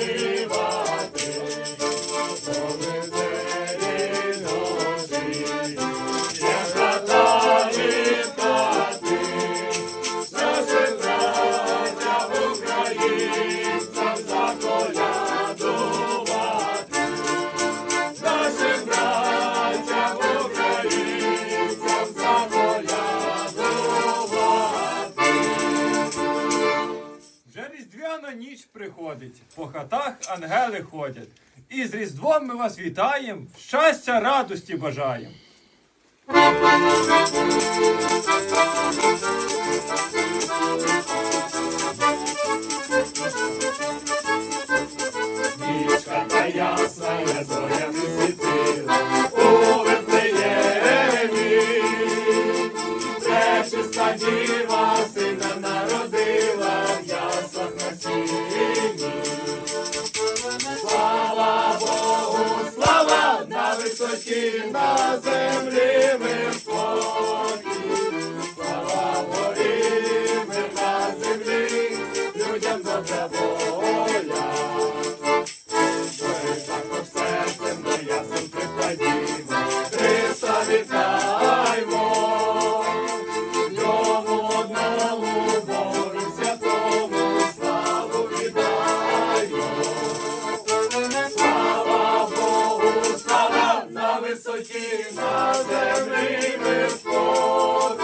you. Різдвяна ніч приходить, по хатах ангели ходять. І з Різдвом ми вас вітаємо, щастя, радості бажаємо. На на землі ми спокій. Слава горі, ми на землі, людям добра воля. висоті на землі ми в Богу.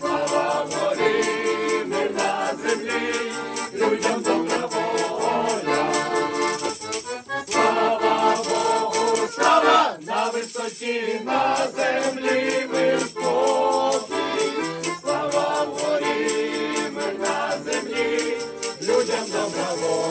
слава гори, ми на землі, людям добра воля. Слава Богу, слава на висоті на землі ми в Бозі, слава горі, ми на землі, людям добра воля.